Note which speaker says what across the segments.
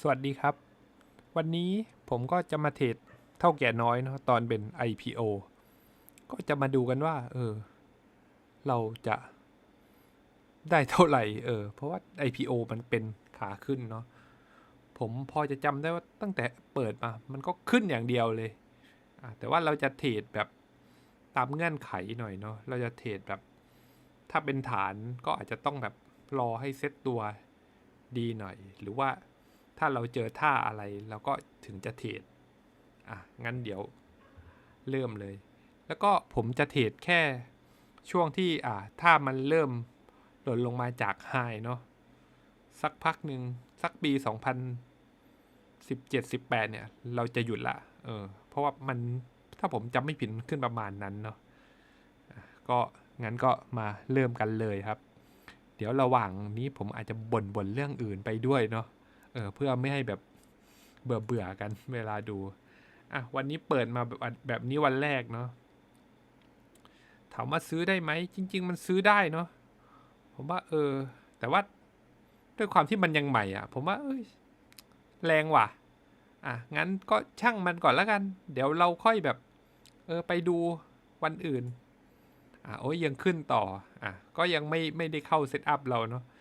Speaker 1: สวัสดีครับ วันนี้ผมก็จะมาเทรดเท่าแก่น้อยเนาะตอนเป็น IPO ก็จะมาดูกันว่า เออ เราจะได้เท่าไหร่ เออ เพราะว่า IPO มันเป็นขาขึ้นเนาะผมพอจะจำได้ว่าตั้งแต่เปิดมา มันก็ขึ้นอย่างเดียวเลย แต่ว่าเราจะเทรดแบบตามเงื่อนไขหน่อยเนาะเราจะเทรดแบบ ถ้าเป็นฐานก็อาจจะต้องแบบรอให้เซ็ตตัวดีหน่อย หรือว่า ถ้าเราเจอท่าอะไรเราก็ถึงจะเทรดอะงั้นเดี๋ยวเริ่มเลย แล้วก็ผมจะเทรดแค่ช่วงที่อ่าถ้ามันเริ่มหล่นลงมาจากไฮเนาะสักพักหนึ่งสักปี 2017 18 เนี่ย เราจะหยุดละเออเพราะว่ามันถ้าผมจำไม่ผิดขึ้นประมาณนั้นเนาะอะก็งั้นก็มาเริ่มกันเลยครับ เดี๋ยวระหว่างนี้ผมอาจจะบ่นบ่นเรื่องอื่นไปด้วยเนาะ เออเพื่อไม่ให้แบบเบื่อเบื่อกันเวลาดู อะวันนี้เปิดมาแบบแบบนี้วันแรกเนาะถามว่าซื้อได้ไหมจริง ๆ มันซื้อได้เนาะผมว่า เออ แต่ว่าด้วยความที่มันยังใหม่อะ ผมว่าเอ้ยแรงว่ะ อะงั้นก็ช่างมันก่อนแล้วกัน เดี๋ยวเราค่อยแบบ เออไปดูวันอื่น อะโอ้ยยังขึ้นต่อ อะก็ยังไม่ไม่ได้เข้าเซตอัพเราเนาะอะ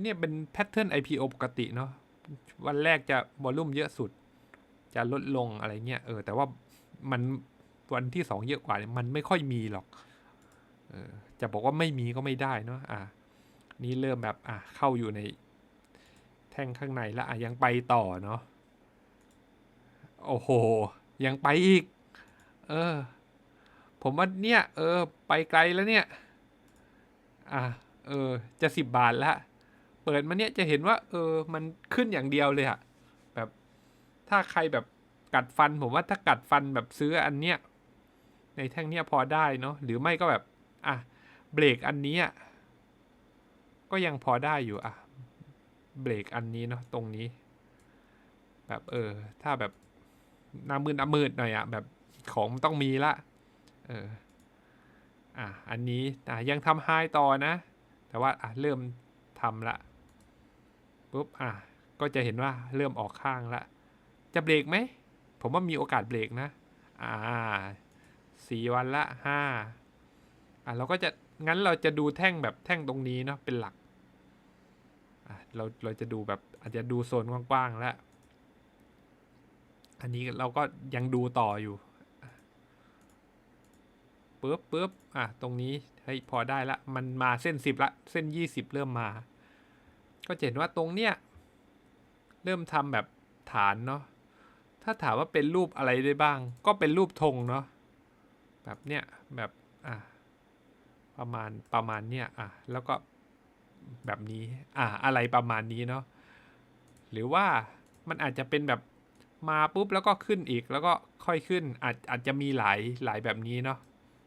Speaker 1: เนี่ยเป็นแพทเทิร์น IPO ปกติเนาะวันแรกจะวอลลุ่มเยอะสุด จะลดลงอะไรเงี้ยเออ แต่ว่ามันวันที่สองเยอะกว่าเนี่ยมันไม่ค่อยมีหรอกเออจะบอกว่าไม่มีก็ไม่ได้เนาะอะนี่เริ่มแบบอะเข้าอยู่ในแท่งข้างในแล้วอะยังไปต่อเนาะโอ้โห ยังไปอีก เออ ผมว่าเนี่ย เออ ไปไกลแล้วเนี่ย อะเออ จะสิบบาทละ เปิดมาเนี่ยจะเห็นว่า เออ มันขึ้นอย่างเดียวเลยอะแบบถ้าใครแบบกัดฟันผมว่าถ้ากัดฟันแบบซื้ออันเนี้ยในแท่งเนี้ยพอได้เนาะหรือไม่ก็แบบ อะเบรกอันนี้อะก็ยังพอได้อยู่อะเบรกอันนี้เนาะตรงนี้ แบบเออ ถ้าแบบหน้ามืดหน้ามืดหน่อยอะแบบของมันต้องมีละเอออะอันนี้อะยังทำไฮต่อนะ แต่ว่าอะเริ่มทำละ ปุ๊บอะก็จะเห็นว่าเริ่มออกข้างละ จะเบรกไหม ผมว่ามีโอกาสเบรกนะ อ่าสี่วันละห้าอะเราก็จะงั้นเราจะดูแท่งแบบแท่งตรงนี้เนาะเป็นหลักอะเราเราจะดูแบบอาจจะดูโซนกว้างๆแล้ว อันนี้เราก็ยังดูต่ออยู่ปุ๊บปุ๊บอะตรงนี้เฮ้ยพอได้ละ มันมาเส้นสิบละ เส้นยี่สิบเริ่มมา ก็จะเห็นว่าตรงเนี้ยเริ่มทำแบบฐานเนาะถ้าถามว่าเป็นรูปอะไรได้บ้าง ก็เป็นรูปธงเนาะแบบเนี้ยแบบอะประมาณประมาณเนี้ยอะแล้วก็แบบนี้อะอะไรประมาณนี้เนาะหรือว่ามันอาจจะเป็นแบบมาปุ๊บแล้วก็ขึ้นอีกแล้วก็ค่อยขึ้นอาจอาจจะมีหลายหลายแบบนี้เนาะ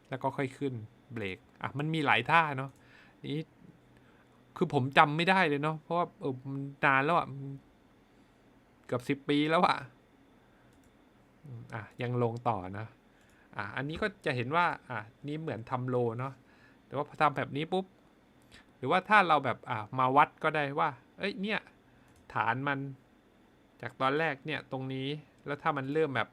Speaker 1: แล้วก็ค่อยขึ้นเบรกอะมันมีหลายท่าเนาะนี้ คือผมจำไม่ได้เลยเนาะเพราะว่าเออนานแล้วอะ่ะเกือบสิบปีแล้วอะ่ะอะยังลงต่อนะอะอันนี้ก็จะเห็นว่าอะนี่เหมือนทำโลเนาะแต่ว่าพอทำแบบนี้ปุ๊บ หรือว่าถ้าเราแบบอะมาวัดก็ได้ว่า เอ้ยเนี่ย ฐานมันจากตอนแรกเนี่ยตรงนี้แล้วถ้ามันเริ่มแบบ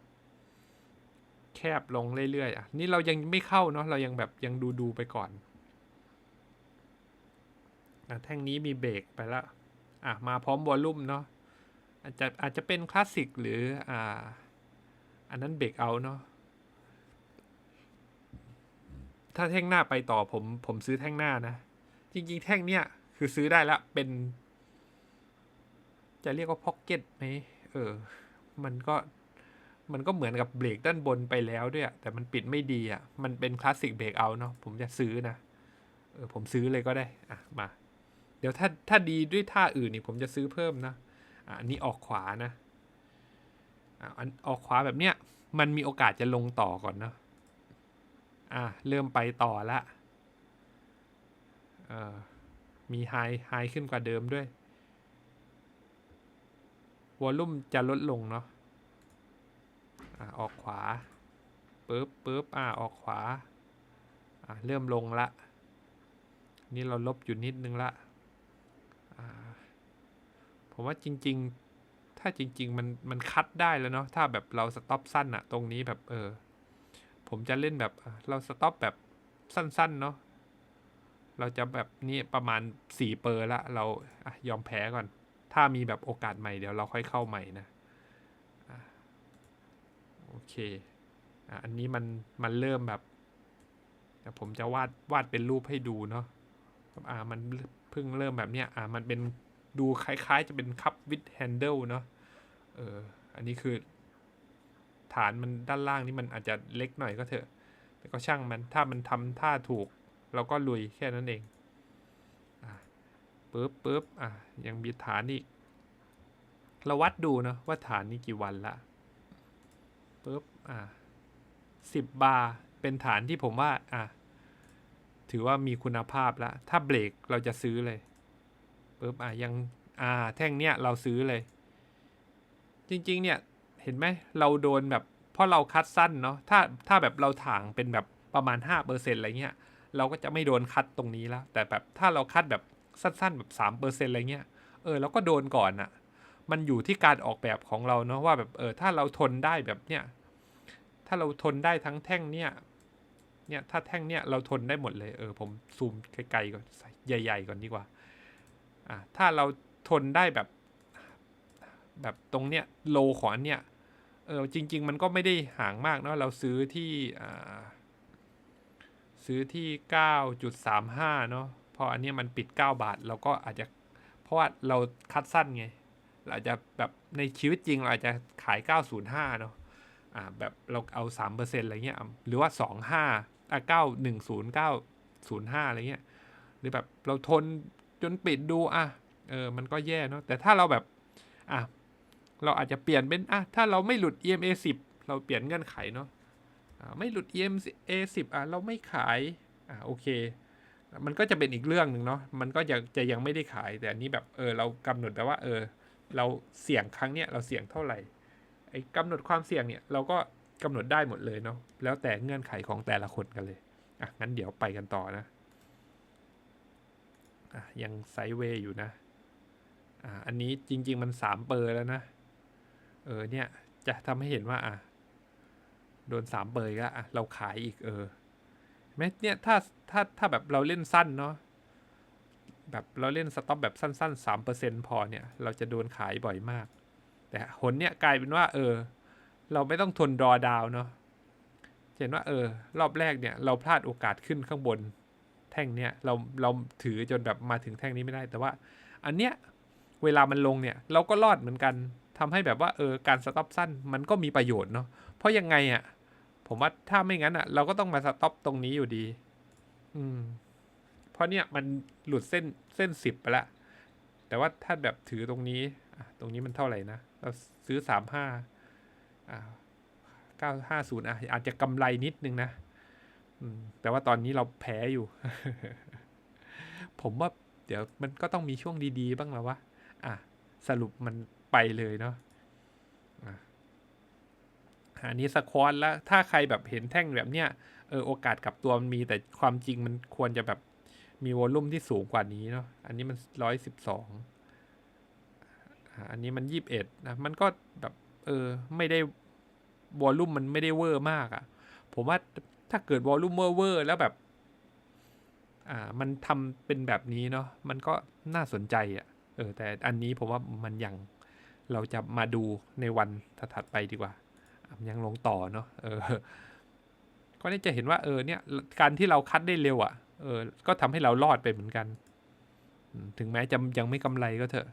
Speaker 1: แคบลงเรื่อยๆอะนี่เรายังไม่เข้าเนาะเรายังแบบยังดูดูๆไปก่อน อะแท่งนี้มีเบรกไปแล้วอะมาพร้อมวอลลุ่มเนาะอาจจะอาจจะเป็นคลาสสิกหรืออ่าอันนั้นเบรกเอาเนาะถ้าแท่งหน้าไปต่อผมผมซื้อแท่งหน้านะ จริง ๆ แท่งเนี้ยคือซื้อได้ละเป็น จะเรียกว่าพ็อกเก็ตไหมเออ มันก็มันก็เหมือนกับเบรกด้านบนไปแล้วด้วยแต่มันปิดไม่ดีอะ มันเป็นคลาสสิกเบรกเอาเนาะผมจะซื้อนะ เออผมซื้อเลยก็ได้ อะ มา เดี๋ยวถ้าถ้าดีด้วยท่าอื่นนี่ผมจะซื้อเพิ่มนะอันนี้ออกขวานะอันออกขวาแบบเนี้ยมันมีโอกาสจะลงต่อก่อนเนาะอะเริ่มไปต่อละเออมีไฮไฮขึ้นกว่าเดิมด้วยวอลลุ่มจะลดลงเนาะอะออกขวาปึ๊บปึ๊บอะออกขวาอะเริ่มลงละ นี่เราลบอยู่นิดนึงละ ผมว่าจริง ๆ ถ้าจริง ๆ มันมันคัดได้แล้วเนาะถ้าแบบเราสต็อปสั้นอะตรงนี้แบบเออ ผมจะเล่นแบบเราสต็อปแบบสั้น ๆ เนาะเราจะแบบนี้ประมาณสี่เปอร์ละ เราอยอมแพ้ก่อน ถ้ามีแบบโอกาสใหม่เดี๋ยวเราค่อยเข้าใหม่นะอะโอเคอ,อันนี้มันมันเริ่มแบบผมจะวาดวาดเป็นรูปให้ดูเนาะอ่ามัน พิ่งเริ่มแบบเนี้ยอ่ามันเป็นดูคล้ายๆ จะเป็นคัพวิดแฮนเดิลเนาะเอออันนี้คือ ฐานมันด้านล่างนี่มันอาจจะเล็กหน่อยก็เถอะ แต่ก็ช่างมันถ้ามันทำท่าถูก เราก็ลุยแค่นั้นเองอะปึ๊บปึ๊บอะยังมีฐานอีกเราวัดดูเนาะว่าฐานนี้กี่วันละปึ๊บอะสิบบาร์เป็นฐานที่ผมว่า อะ ถือว่ามีคุณภาพแล้วถ้าเบรกเราจะซื้อเลยปึ๊บอะยังอ่าแท่งเนี้ยเราซื้อเลย จริง ๆ เนี่ยเห็นไหมเราโดนแบบเพราะเราคัดสั้นเนาะถ้าถ้าแบบเราถางเป็นแบบประมาณ5%เปอร์เซ็นอะไรเงี้ยเราก็จะไม่โดนคัดตรงนี้แล้ว แต่แบบถ้าเราคัดแบบสั้นๆแบบ3%เปอร์เซ็นอะไรเงี้ยเออเราก็โดนก่อนอะมันอยู่ที่การออกแบบของเราเนาะว่าแบบเออถ้าเราทนได้แบบเนี้ยถ้าเราทนได้ทั้งแท่งเนี้ย เนี่ยถ้าแท่งเนี้ยเราทนได้หมดเลยเออผมซูมไกลๆก่อนใหญ่ ๆ ก่อนดีกว่าอ่าถ้าเราทนได้แบบ แบบตรงเนี้ยโลของอันเนี้ยเออจริง ๆ มันก็ไม่ได้ห่างมากเนาะเราซื้อที่อ่าซื้อที่ 9.35 เนาะพออันเนี้ยมันปิด 9 บาทเราก็อาจจะ เพราะว่าเราคัดสั้นไง เราอาจจะแบบในชีวิตจริงเราอาจจะขาย 905 เนาะอ่าแบบเราเอา 3%อะไรเงี้ย หรือว่า 25 อะ910 905อะไรเงี้ยหรือแบบเราทนจนปิดดูอะเออมันก็แย่เนาะแต่ถ้าเราแบบอะเราอาจจะเปลี่ยนเป็นอะถ้าเราไม่หลุด EMA 10 เราเปลี่ยนเงื่อนไขเนาะอ่าไม่หลุด EMA 10อะเราไม่ขายอ่าโอเค มันก็จะเป็นอีกเรื่องหนึ่งเนาะมันก็ยังจะยังไม่ได้ขายแต่อันนี้แบบเออเรากำหนดแต่ว่าเออเราเสี่ยงครั้งเนี้ยเราเสี่ยงเท่าไหร่ไอ้กำหนดความเสี่ยงเนี่ยเราก็ กำหนดได้หมดเลยเนาะแล้วแต่เงื่อนไขของแต่ละคนกันเลยอะงั้นเดี๋ยวไปกันต่อนะอะยังไซเวย์อยู่นะอ่าอันนี้จริง ๆ มันสามเปอร์แล้วนะเออเนี่ยจะทำให้เห็นว่าอะโดนสามเบยก็อะเราขายอีกเออเห็นไหมเนี่ยถ้าถ้าถ้าแบบเราเล่นสั้นเนาะแบบเราเล่นสต็อปแบบสั้นๆสามเปอร์เซ็นพอเนี่ย เราจะโดนขายบ่อยมาก แต่หนเนี่ยกลายเป็นว่า เออ เราไม่ต้องทนรอดาวเนาะเห็นว่าเออ รอบแรกเนี่ย เราพลาดโอกาสขึ้นข้างบน แท่งเนี่ยเราเราถือจนแบบมาถึงแท่งนี้ไม่ได้ แต่ว่า อันเนี้ยเวลามันลงเนี่ย เราก็รอดเหมือนกันทำให้แบบว่าเออการสต็อปสั้นมันก็มีประโยชน์เนาะเพราะยังไงอะ่ะผมว่าถ้าไม่งั้นอะ่ะ เราก็ต้องมาสต็อปตรงนี้อยู่ดี อืม เพราะเนี่ยมันหลุดเส้นเส้นสิบไปละแต่ว่าถ้าแบบถือตรงนี้ตรงนี้มันเท่าไหร่นะเราซื้อสามห้า อ่าเก้าห้าศูนย์อะอาจจะกำไรนิดนึงนะแต่ว่าตอนนี้เราแพ้อยู่ ผมว่าเดี๋ยวมันก็ต้องมีช่วงดีๆ บ้างแล้ววะอะ สรุปมันไปเลยเนาะอะอันนี้สควอตแล้ว ถ้าใครแบบเห็นแท่งแบบเนี้ย เออโอกาสกลับตัวมันมีแต่ความจริงมันควรจะแบบมีวอลลุ่มที่สูงกว่านี้เนาะ อันนี้มันร้อยสิบสอง อันนี้มันยี่บเอ็ดนะ มันก็แบบ เออ ไม่ได้วอลลุ่มมันไม่ได้เวอร์มากอะ่ะ ผมว่าถ้าเกิดวอลลุ่มเวอร์เวอร์แล้วแบบ อ่า มันทำเป็นแบบนี้เนาะมันก็น่าสนใจอะ่ะ เออ แต่อันนี้ผมว่ามันยังเราจะมาดูในวันถัดไปดีกว่า ยังลงต่อเนาะเออ ก็นี่จะเห็นว่า เออ เนี่ย การที่เราคัดได้เร็วอะ่ะ เออ ก็ทำให้เรารอดไปเหมือนกัน ถึงแม้จะยังไม่กำไรก็เถอะ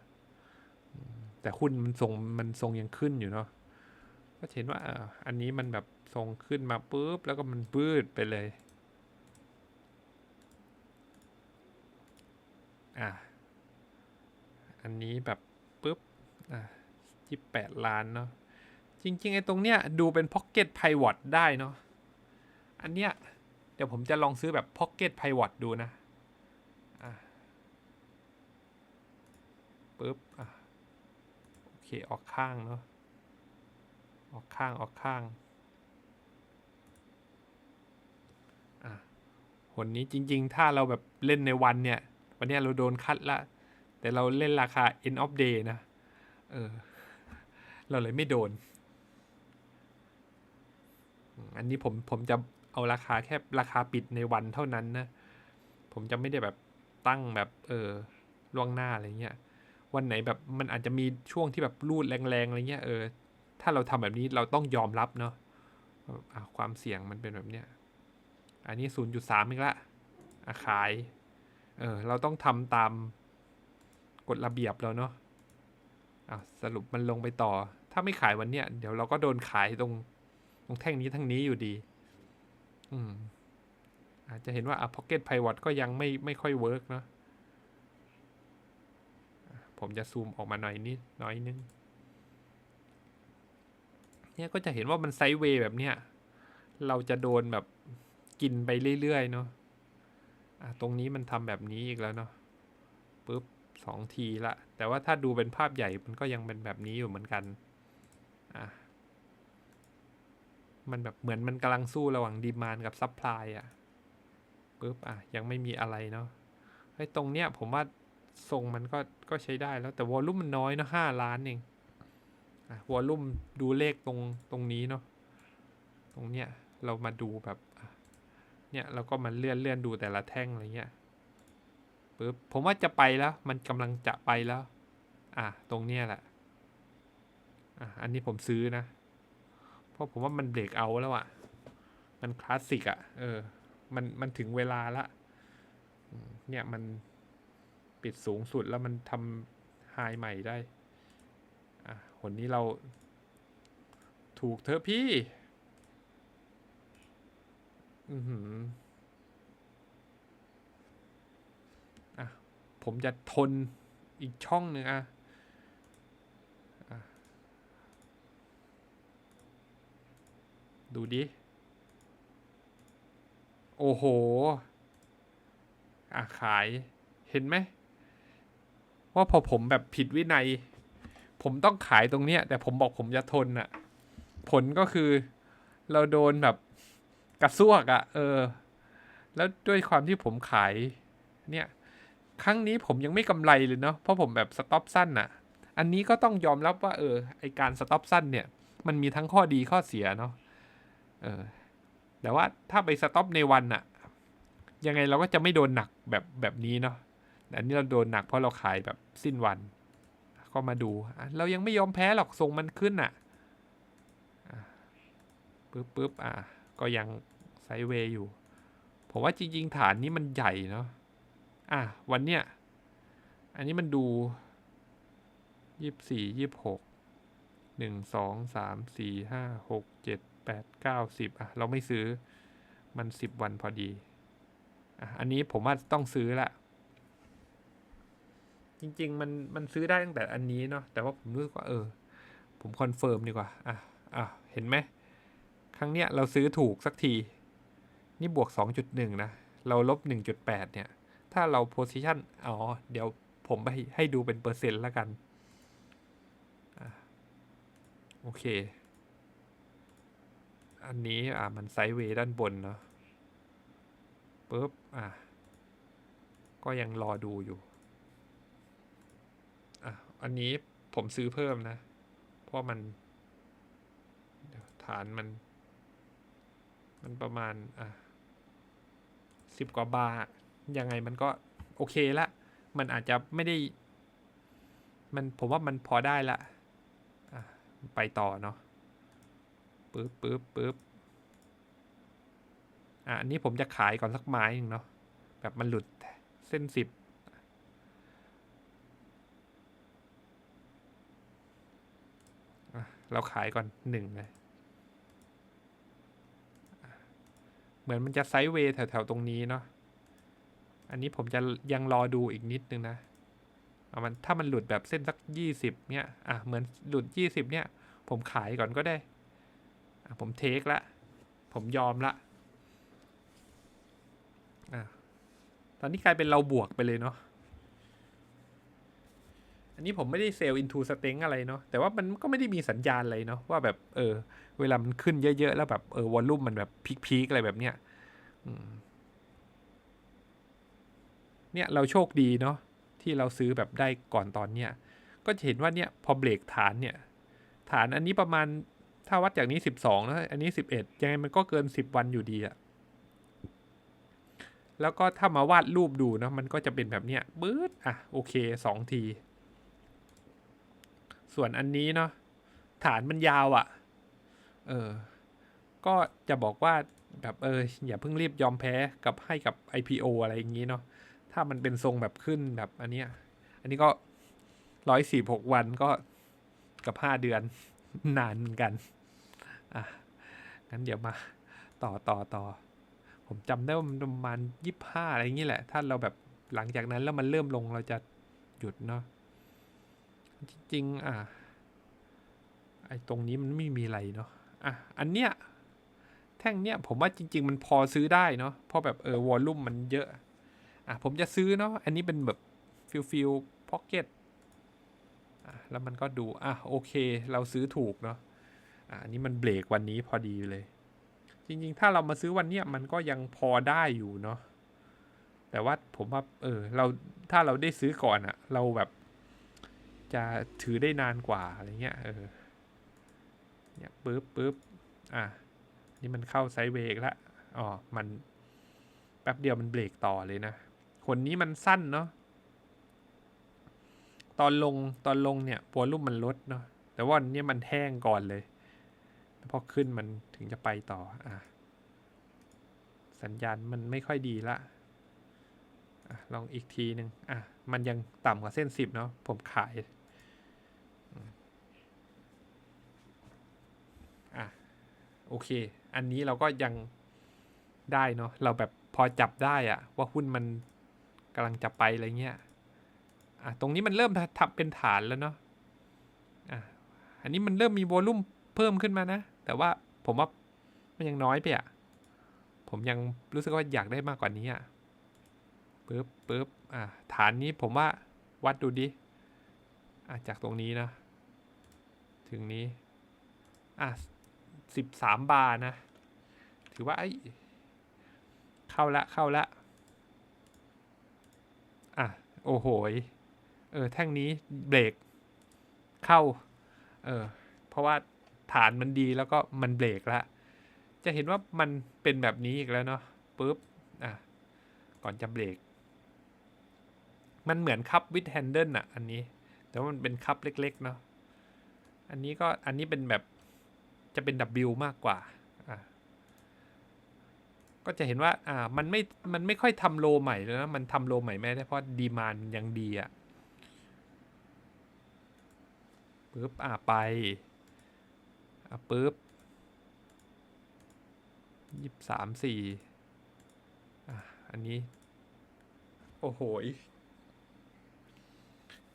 Speaker 1: แต่หุ้นมันทรงมันทรงยังขึ้นอยู่เนาะก็เห็นว่าอันนี้มันแบบทรงขึ้นมาปุ๊บ แล้วก็มันบืดไปเลย อะ อันนี้แบบปุ๊บ อะยี่แปดล้านเนาะ จริง ๆ ไอ้ตรงเนี้ยดูเป็น Pocket Pivot ได้เนาะ อันเนี้ยเดี๋ยวผมจะลองซื้อแบบ Pocket Pivot ดูนะ อะปุ๊บ อะ เคออกข้างเนาะออกข้างออกข้างอะหนนี้จริง ๆ ถ้าเราแบบเล่นในวันเนี่ย วันเนี้ยเราโดนคัดละ แต่เราเล่นราคา end of day นะ เออ เราเลยไม่โดน อันนี้ผมผมจะเอาราคาแค่ราคาปิดในวันเท่านั้นนะ ผมจะไม่ได้แบบตั้งแบบ เออล่วงหน้าอะไรเงี้ย วันไหนแบบมันอาจจะมีช่วงที่แบบรูดแรงๆอะไรเงี้ยเออ ถ้าเราทำแบบนี้เราต้องยอมรับเนาะความเสี่ยงมันเป็นแบบเนี้ย อันนี้ศูนย์จุดสามอีกละอะขาย เออ เราต้องทำตามกฎระเบียบแล้วเนาะอะสรุปมันลงไปต่อ ถ้าไม่ขายวันเนี้ยเดี๋ยวเราก็โดนขายตรง ตรงแท่งนี้ทั้งนี้อยู่ดี อืมอาจจะเห็นว่าอะ Pocket Pivot ก็ยังไม่ไม่ค่อยเวิร์กเนาะ ผมจะซูมออกมาหน่อยนิดน้อยนึง เนี่ยก็จะเห็นว่ามันไซด์เวย์แบบเนี้ย เราจะโดนแบบกินไปเรื่อยๆเนาะะตรงนี้มันทำแบบนี้อีกแล้วเนาะปุ๊บสองทีละ แต่ว่าถ้าดูเป็นภาพใหญ่มันก็ยังเป็นแบบนี้อยู่เหมือนกัน อะ มันแบบเหมือนมันกำลังสู้ระหว่างดีมานกับซัพพลายอะปุ๊บอะยังไม่มีอะไรเนาะไอ้ยตรงเนี้ยผมว่า ทรงมันก็ก็ใช้ได้แล้วแต่วอลลุ่มมันน้อยเนาะห้าล้านเองอะวอลลุ่มดูเลขตรงตรงนี้เนาะตรงเนี้ยเรามาดูแบบเนี่ยเราก็มาเลื่อนเลื่อนดูแต่ละแท่งอะไรเงี้ยปุ๊บผมว่าจะไปแล้ว มันกำลังจะไปแล้ว อะตรงเนี้ยแหละอะอันนี้ผมซื้อนะ เพราะผมว่ามันเบรกเอาแล้วอะ่ะ มันคลาสสิกอะ่ะ เออ มันมันถึงเวลาละ เนี่ยมัน ปิดสูงสุดแล้วมันทำไฮใหม่ได้ อะคนนี้เราถูกเธอพี่ อือหืออะ ผมจะทนอีกช่องหนึ่งอะดูดิ โอ้โห อะ ขาย เห็นไหม ว่าพอผมแบบผิดวินัย ผมต้องขายตรงเนี้ย แต่ผมบอกผมจะทนอะผลก็คือเราโดนแบบกระซวกอะเออ แล้วด้วยความที่ผมขาย เนี่ย ครั้งนี้ผมยังไม่กำไรเลยเนาะเพราะผมแบบสต็อปสั้นอะอันนี้ก็ต้องยอมรับว่า เออไอการสต็อปสั้นเนี่ย มันมีทั้งข้อดีข้อเสียเนาะเออ แต่ว่าถ้าไปสต็อปในวันอะยังไงเราก็จะไม่โดนหนักแบบแบบนี้เนาะ อันนี้เราโดนหนักเพราะเราขายแบบสิ้นวัน ก็มาดู เรายังไม่ยอมแพ้หรอกส่งมันขึ้นอะอะปึ๊บปึ๊บอะ ก็ยังไซเวย์อยู่ ผมว่าจริง ๆ ฐานนี้มันใหญ่เนาะ อะ วันเนี้ย อันนี้มันดูยี่สิบสี่ยี่สิบหกหนึ่งสองสามสี่ห้าหกเจ็ดแปดเก้าสิบอะ เราไม่ซื้อมันสิบวันพอดี อะ อันนี้ผมว่าต้องซื้อละ จริง ๆ มันมันซื้อได้ตั้งแต่อันนี้เนาะแต่ว่าผมรู้สึกว่าเออ ผมคอนเฟิร์มดีกว่า อะอะเห็นไหมครั้งเนี้ยเราซื้อถูกสักที นี่บวกสองจุดหนึ่งนะ เราลบหนึ่งจุดแปดเนี่ย ถ้าเราโพซิชันอ๋อ เดี๋ยวผมไปให้ดูเป็นเปอร์เซ็นต์ล้วกันอโอเค อันนี้อะมันไซด์เวย์ด้านบนเนาะปุ๊บอะก็ยังรอดูอยู่ อันนี้ผมซื้อเพิ่มนะ เพราะมันฐานมัน มันประมาณ อะสิบกว่าบาทยังไงมันก็โอเคละ มันอาจจะไม่ได้ มันผมว่ามันพอได้ละอะไปต่อเนาะปึ๊บปึ๊บปึ๊บอะอันนี้ผมจะขายก่อนสักไม้หนึ่งเนาะแบบมันหลุดเส้นสิบอะ เราขายก่อนหนึ่งเลยเหมือนมันจะไซด์เวย์แถวๆตรงนี้เนาะอันนี้ผมจะยังรอดูอีกนิดนึงนะเอามันถ้ามันหลุดแบบเส้นสักยี่สิบเนี่ย อะ เหมือนหลุดยี่สิบเนี่ย ผมขายก่อนก็ได้ อะ ผมเทคละ ผมยอมละ อะ ตอนนี้กลายเป็นเราบวกไปเลยเนาะ อันนี้ผมไม่ได้เซลล์ into สเต็งอะไรเนาะแต่ว่ามันก็ไม่ได้มีสัญญาณอะไรเนาะว่าแบบเออ เวลามันขึ้นเยอะ ๆ แล้วแบบเออวอลลุ่มมันแบบพีคๆอะไรแบบเนี้ยเนี่ยเราโชคดีเนาะที่เราซื้อแบบได้ก่อนตอนเนี้ยก็จะเห็นว่าเนี่ยพอเบรกฐานเนี่ย ฐานอันนี้ประมาณถ้าวัดจากนี้สิบสองแล้วอันนี้สิบเอ็ดยังไงมันก็เกินสิบวันอยู่ดีอะแล้วก็ถ้ามาวาดรูปดูเนอะมันก็จะเป็นแบบเนี้ยบืดอะโอเคสองที ส่วนอันนี้เนาะฐานมันยาวอะ่ะ เออ ก็จะบอกว่าแบบเอออย่าเพิ่งรีบยอมแพ้กับให้กับ IPO อะไรอย่างนี้เนาะถ้ามันเป็นทรงแบบขึ้นแบบอันเนี้ย อันนี้ก็ร้อยสี่หกวันก็กับห้าเดือนนานเหมือนกัน อะ งั้นเดี๋ยวมา ต่อต่อต่อ ผมจำได้ว่ามันประมาณยี่ห้าอะไรอย่างนี้แหละ ถ้าเราแบบหลังจากนั้นแล้วมันเริ่มลงเราจะหยุดเนาะ จริงๆอะไอ้ตรงนี้มันไม่มีอะไรเนาะอะอันเนี้ยแท่งเนี้ยผมว่าจริง ๆ มันพอซื้อได้เนาะเพราะแบบเออวอลลุ่มมันเยอะอะผมจะซื้อเนาะอันนี้เป็นแบบฟิลฟิลพ็อกเก็ตอะแล้วมันก็ดูอะโอเค เราซื้อถูกเนาะอะอันนี้มันเบรกวันนี้พอดีเลย จริง ๆ ถ้าเรามาซื้อวันเนี้ยมันก็ยังพอได้อยู่เนาะแต่ว่าผมว่าเออเราถ้าเราได้ซื้อก่อนอะเราแบบ จะถือได้นานกว่าอะไรเงี้ยเออเนี่ยปึ๊บปึ๊บอะนี่มันเข้าไซด์เวย์แล้วอ๋อมันแป๊บเดียวมันเบรกต่อเลยนะคนนี้มันสั้นเนาะตอนลงตอนลงเนี่ยวอลลุ่มมันลดเนาะแต่ว่านเนี่ยมันแห้งก่อนเลยพอขึ้นมันถึงจะไปต่ออะสัญญาณมันไม่ค่อยดีละอะลองอีกทีหนึ่งอะ มันยังต่ำกว่าเส้นสิบเนาะผมขาย อะ โอ เค อันนี้เราก็ยังได้เนาะเราแบบพอจับได้อะว่าหุ้นมันกำลังจะไปอะไรเงี้ยอะตรงนี้มันเริ่มทำเป็นฐานแล้วเนาะอะอันนี้มันเริ่มมีโวลุ่มเพิ่มขึ้นมานะ แต่ว่าผมว่ามันยังน้อยไปอะผมยังรู้สึกว่าอยากได้มากกว่านี้อะปึ๊บปึ๊บอะฐานนี้ผมว่าวัดดูดิอะจากตรงนี้นะ ถึงนี้อะ สิบสามบาร์นะ ถือว่าไอ้เข้าละเข้าละอะ โอ้โหเออ แท่งนี้เบรกเข้า เออ เพราะว่าฐานมันดีแล้วก็มันเบรกละ จะเห็นว่ามันเป็นแบบนี้อีกแล้วเนาะปุ๊บ อะ ก่อนจะเบรก มันเหมือนคัพวิดแฮนเดิลอะอันนี้ แต่ว่ามันเป็นคัพเล็ก ๆ เนาะ อันนี้ก็ อันนี้เป็นแบบ จะเป็น W มากกว่าอะก็จะเห็นว่าอ่ามันไม่ มันไม่ค่อยทำโลใหม่เลยนะ มันทำโลใหม่ไม่ได้เพราะดีมานมันยังดีอะปึ๊บอ่าไปอะปึ๊บยี่สามสี่อะอันนี้ โอ้โห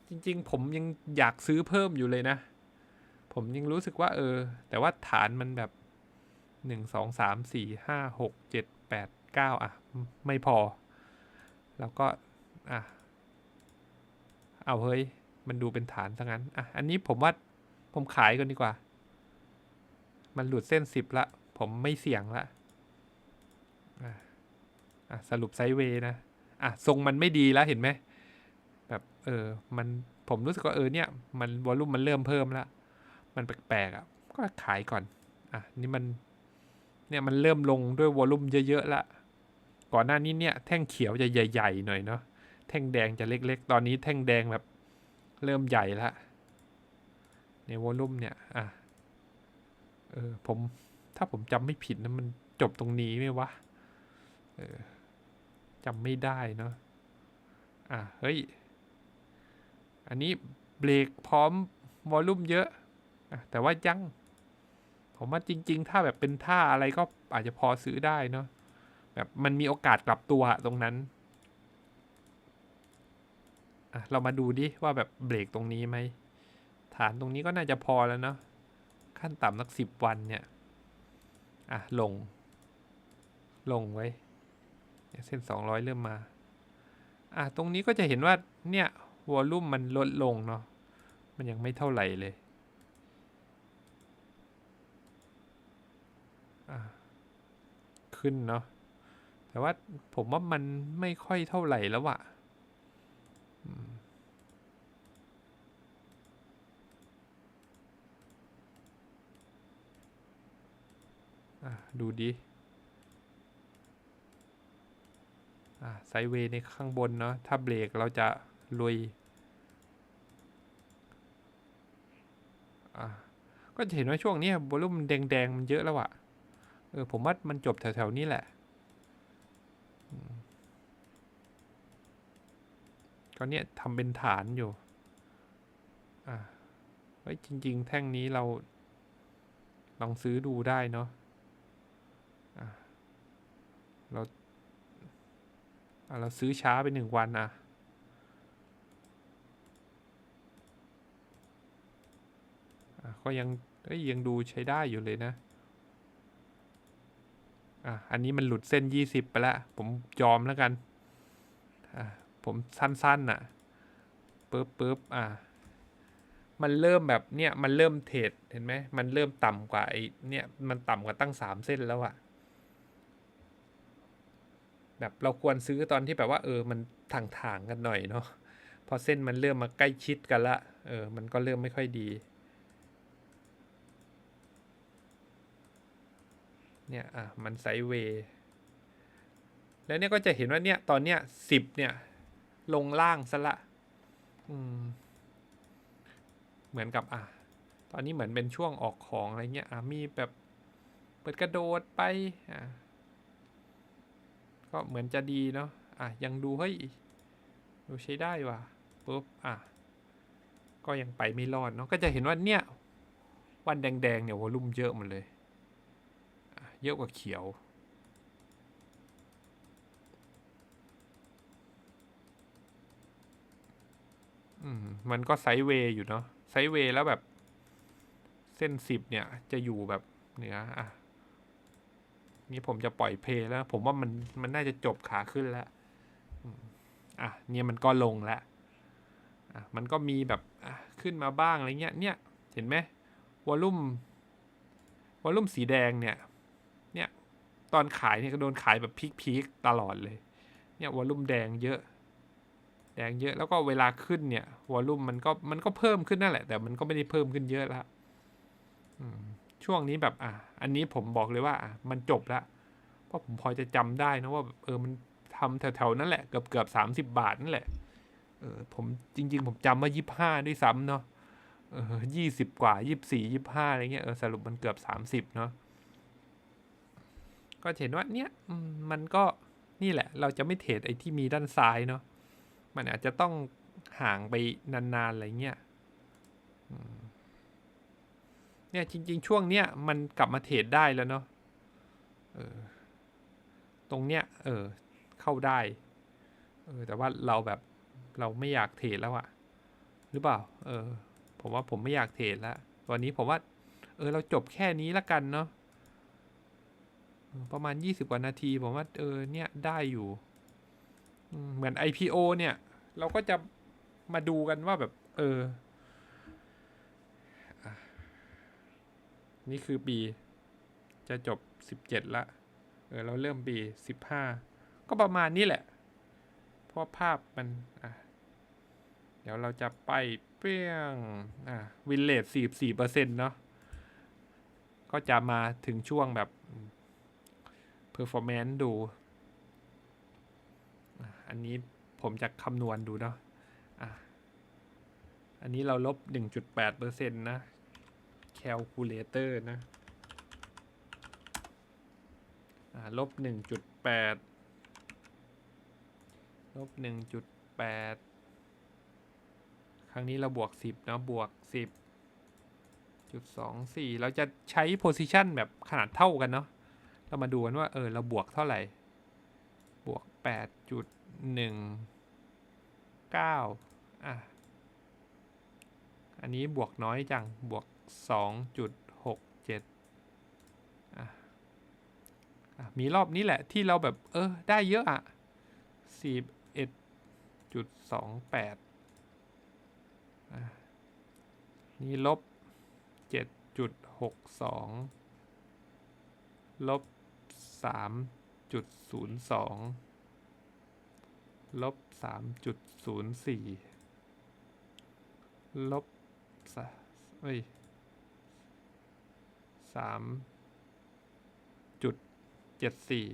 Speaker 1: จริง ๆ ผมยังอยากซื้อเพิ่มอยู่เลยนะ ผมยังรู้สึกว่าเออ แต่ว่าฐานมันแบบหนึ่งสองสามสี่ห้าหกเจ็ดแปดเก้าอะ ไม่พอ แล้วก็ อะ เอาเฮ้ย มันดูเป็นฐานซะงั้น อะ อันนี้ผมว่าผมขายก่อนดีกว่า มันหลุดเส้นสิบละ ผมไม่เสี่ยงละอะอะสรุปไซเวย์นะ อะ ทรงมันไม่ดีแล้วเห็นไหม แบบ เออ มันผมรู้สึกว่าเออเนี่ย มันวอลลุ่มมันเริ่มเพิ่มแล้ว มันแปลกๆอะก็ขายก่อน อะ นี่มัน เนี่ยมันเริ่มลงด้วยวอลลุ่มเยอะๆละก่อนหน้านี้เนี่ยแท่งเขียวจะใหญ่ ๆ หน่อยเนาะแท่งแดงจะเล็กๆ ตอนนี้แท่งแดงแบบเริ่มใหญ่ละในวอลลุ่มเนี่ย อะ เออ ผม ถ้าผมจำไม่ผิดนะมันจบตรงนี้ไหมวะ เออจำไม่ได้เนาะ อะ เฮ้ย อันนี้เบรกพร้อมวอลลุ่มเยอะ แต่ว่ายัง ผมว่าจริง ๆ ถ้าแบบเป็นท่าอะไรก็อาจจะพอซื้อได้เนาะแบบมันมีโอกาสกลับตัวตรงนั้นอะเรามาดูดิว่าแบบเบรกตรงนี้ไหมฐานตรงนี้ก็น่าจะพอแล้วเนาะขั้นต่ำสักสิบวันเนี่ยอะลง ลงไว้เนี่ยเส้นสองร้อยเริ่มมา อะ ตรงนี้ก็จะเห็นว่า เนี่ยวอลลุ่มมันลดลงเนาะ มันยังไม่เท่าไหร่เลย ขึ้นเนาะแต่ว่าผมว่ามันไม่ค่อยเท่าไหร่แล้วอะอะดูดิอะไซเวในข้างบนเนาะถ้าเบรกเราจะลุยอะก็จะเห็นว่าช่วงนี้วอลุ่มแดงๆมันเยอะแล้วอะ เออ ผมว่ามันจบแถวๆนี้แหละอืมก็เนี่ยทำเป็นฐานอยู่ อะเฮ้ยจริง ๆ แท่งนี้เราลองซื้อดูได้เนาะอะเราเราซื้อช้าไปหนึ่งวันอะอะก็ยังเอ้ยังดูใช้ได้อยู่เลยนะ อะอันนี้มันหลุดเส้นยี่สิบไปแล้ว ผมยอมแล้วกันอะผมสั้นๆน่ะปึ๊บปึ๊บอะมันเริ่มแบบเนี่ยมันเริ่มเทรดเห็นไหมมันเริ่มต่ำกว่าไอ้เนี่ยมันต่ำกว่าตั้งสามเส้นแล้วอะแบบเราควรซื้อตอนที่แบบว่าเออมันถ่างๆกันหน่อยเนาะพอเส้นมันเริ่มมาใกล้ชิดกันละเออมันก็เริ่มไม่ค่อยดี เนี่ยอะมันไซด์เวย์แล้วเนี่ยก็จะเห็นว่าเนี่ยตอนเนี้ยสิบเนี่ยลงล่างซะละอืมเหมือนกับอะตอนนี้เหมือนเป็นช่วงออกของอะไรเงี้ยอะมีแบบเปิดกระโดดไปอะก็เหมือนจะดีเนาะอะยังดูเฮ้ยดูใช้ได้ว่ะปุ๊บอะก็ยังไปไม่รอดเนาะก็จะเห็นว่าเนี่ยวันแดงๆเนี่ยวอลุ่มเยอะหมดเลย เยอะกว่าเขียว อืม มันก็ไซด์เวย์อยู่เนาะไซด์เวย์แล้วแบบเส้นสิบเนี่ย จะอยู่แบบเหนืออะนี่ผมจะปล่อยเพลย์แล้ว ผมว่ามันมันน่าจะจบขาขึ้นแล้วอะเนี่ยมันก็ลงแล้วอะมันก็มีแบบอะขึ้นมาบ้างอะไรเงี้ยเนี่ย เห็นไหมวอลลุ่มวอลลุ่มสีแดงเนี่ย ตอนขายเนี่ยก็โดนขายแบบพีคๆตลอดเลย เนี่ยวอลลุ่มแดงเยอะ แดงเยอะแล้วก็เวลาขึ้นเนี่ยวอลลุ่มมันก็มันก็เพิ่มขึ้นนั่นแหละ แต่มันก็ไม่ได้เพิ่มขึ้นเยอะล้วอืมช่วงนี้แบบอะอันนี้ผมบอกเลยว่าอะมันจบล้วเพราะผมพอจะจำได้นะว่าเออมันทำแถวๆนั่นแหละเกือบเกือบสามสิบาทนั่นแหละเออผมจริง ๆ ผมจำว่ายี่ห้าด้วยซ้ำเนาะเออยี่สิบกว่ายี่สี่ยี่ห้าอะไรเงี้ยเออสรุปมันเกือบสามสิบเนาะ ก็เห็นว่าเนี้ยมันก็นี่แหละ เราจะไม่เทรดไอ้ที่มีด้านซ้ายเนาะมันอาจจะต้องห่างไปนานๆอะไรเงี้ยเนี่ยจริง ๆ ช่วงเนี้ยมันกลับมาเทรดได้แล้วเนาะออตรงเนี้ยเออเข้าได้เออแต่ว่าเราแบบเราไม่อยากเทรดแล้วอะหรือเปล่า เออ ผมว่าผมไม่อยากเทรดแล้ววันนี้ผมว่า เออ เราจบแค่นี้ละกันเนาะ ประมาณยี่สิบกว่านาที ผมว่าเออเนี่ยได้อยู่ เหมือน IPO เนี่ย เราก็จะมาดูกันว่าแบบ เออ นี่คือปี จะจบสิบเจ็ดละ เออ เราเริ่มปีสิบห้าก็ประมาณนี้แหละ เพราะภาพมัน อะ เดี๋ยวเราจะไปเปี้ยง อะวินเลทสี่สี่เปอร์เซ็นต์เนาะก็จะมาถึงช่วงแบบ performance ดู อันนี้ผมจะคำนวณดูเนาะอันนี้เราลบ 1.8เปอร์เซ็นะ calculator นะลบ 1.8 ลบ 1.8 ครั้งนี้เราบวก 10 เนาะ บวก 10.24 เราจะใช้ position แบบขนาดเท่ากันเนาะ เรามาดูกันว่าเออเราบวกเท่าไหร่ บวก 8.19 อะ อันนี้บวกน้อยจัง บวก 2.67 อะอะ มีรอบนี้แหละที่เราแบบ เออ ได้เยอะอะ41.28 อะ นี่ลบ 7.62 ลบ 3.02ลบ3.04ลบสเอ้ยสามจุดเจ็ดสี่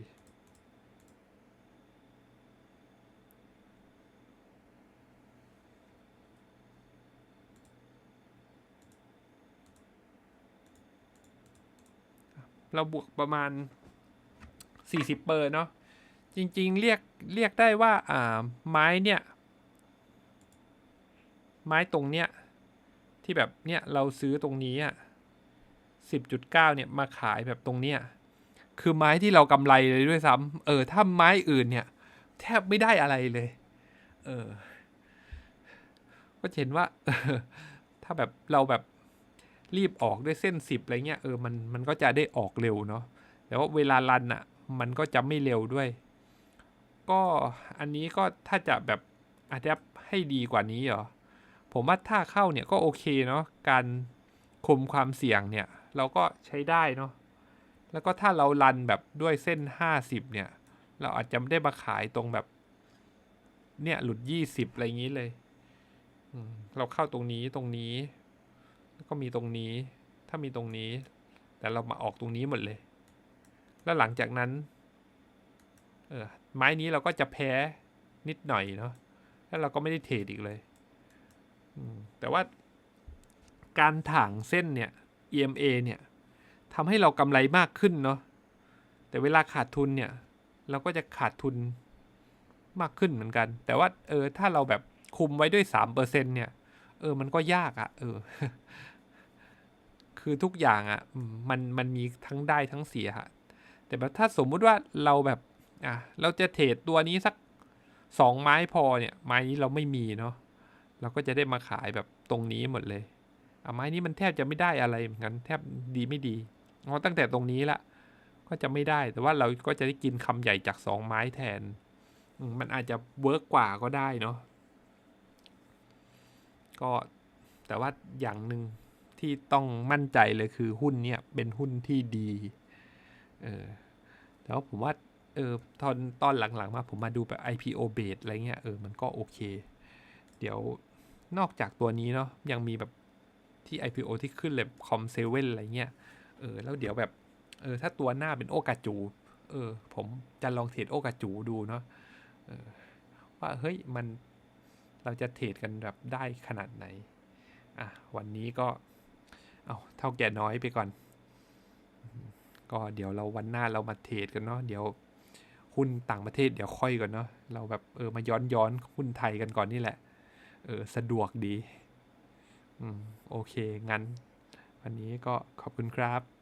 Speaker 1: เราบวกประมาณ สี่สิบเปอร์เนาะจริง ๆ เรียกเรียกได้ว่าอ่าไม้เนี่ย ไม้ตรงเนี้ยที่แบบเนี่ยเราซื้อตรงนี้อะสิบจุดเก้าเนี่ยมาขายแบบตรงเนี้ยคือไม้ที่เรากำไรเลยด้วยซ้ำเออถ้าไม้อื่นเนี่ย แทบไม่ได้อะไรเลย เออ ก็เห็นว่าออถ้าแบบเราแบบรีบออกด้วยเส้นสิบอะไรเงี้ยเออมันมันก็จะได้ออกเร็วเนาะแต่ว่าเวลารันอะ มันก็จะไม่เร็วด้วย ก็อันนี้ก็ถ้าจะแบบอาจจะให้ดีกว่านี้เหรอ ผมว่าถ้าเข้าเนี่ยก็โอเคเนาะการคุมความเสี่ยงเนี่ย เราก็ใช้ได้เนาะแล้วก็ถ้าเรารันแบบด้วยเส้นห้าสิบเนี่ย เราอาจจะไม่ได้มาขายตรงแบบ เนี่ยหลุดยี่สิบอะไรอย่างนี้เลยเราเข้าตรงนี้ตรงนี้ แล้วก็มีตรงนี้ ถ้ามีตรงนี้ แต่เรามาออกตรงนี้หมดเลย แล้วหลังจากนั้น เออไม้นี้เราก็จะแพ้นิดหน่อยเนาะแล้วเราก็ไม่ได้เทรดอีกเลยแต่ว่าการถ่างเส้นเนี่ย EMA เนี่ยทำให้เรากำไรมากขึ้นเนาะแต่เวลาขาดทุนเนี่ย เราก็จะขาดทุนมากขึ้นเหมือนกัน แต่ว่าเออถ้าเราแบบคุมไว้ด้วยสามเปอร์เซ็นเนี่ย เออมันก็ยากอะ่ะ เออ คือทุกอย่างอะ่ะมันมันมีทั้งได้ทั้งเสียอะ แต่แบบถ้าสมมุติว่าเราแบบอะเราจะเทรดตัวนี้สักสองไม้พอเนี่ย ไม้นี้เราไม่มีเนาะเราก็จะได้มาขายแบบตรงนี้หมดเลยอะไม้นี้มันแทบจะไม่ได้อะไรเหมือนกันแทบดีไม่ดีเพราะตั้งแต่ตรงนี้ละก็จะไม่ได้แต่ว่าเราก็จะได้กินคำใหญ่จากสองไม้แทน มันอาจจะเวิร์กกว่าก็ได้เนาะก็แต่ว่าอย่างหนึ่งที่ต้องมั่นใจเลยคือหุ้นเนี่ยเป็นหุ้นที่ดี เออแต่ว่าผมว่าเออตอนตอนหลังๆมาผมมาดูแบบ IPO base อะไรเงี้ยเออมันก็โอเค เดี๋ยวนอกจากตัวนี้เนาะยังมีแบบที่ IPO ที่ขึ้นเลยคอมเซเว่นอะไรเงี้ยเออแล้วเดี๋ยวแบบเออถ้าตัวหน้าเป็นโอกาจู เออ ผมจะลองเทรดโอกาจูดูเนาะออว่าเฮ้ยมันเราจะเทรดกันแบบได้ขนาดไหน อะ วันนี้ก็ เอาเท่าแก่น้อยไปก่อน ก็เดี๋ยวเราวันหน้าเรามาเทรดกันเนาะเดี๋ยวหุ้นต่างประเทศเดี๋ยวค่อยก่อนเนาะเราแบบเออมาย้อนย้อนหุ้นไทยกันก่อนนี่แหละ เออสะดวกดี อืม โอเค งั้น วันนี้ก็ขอบคุณครับ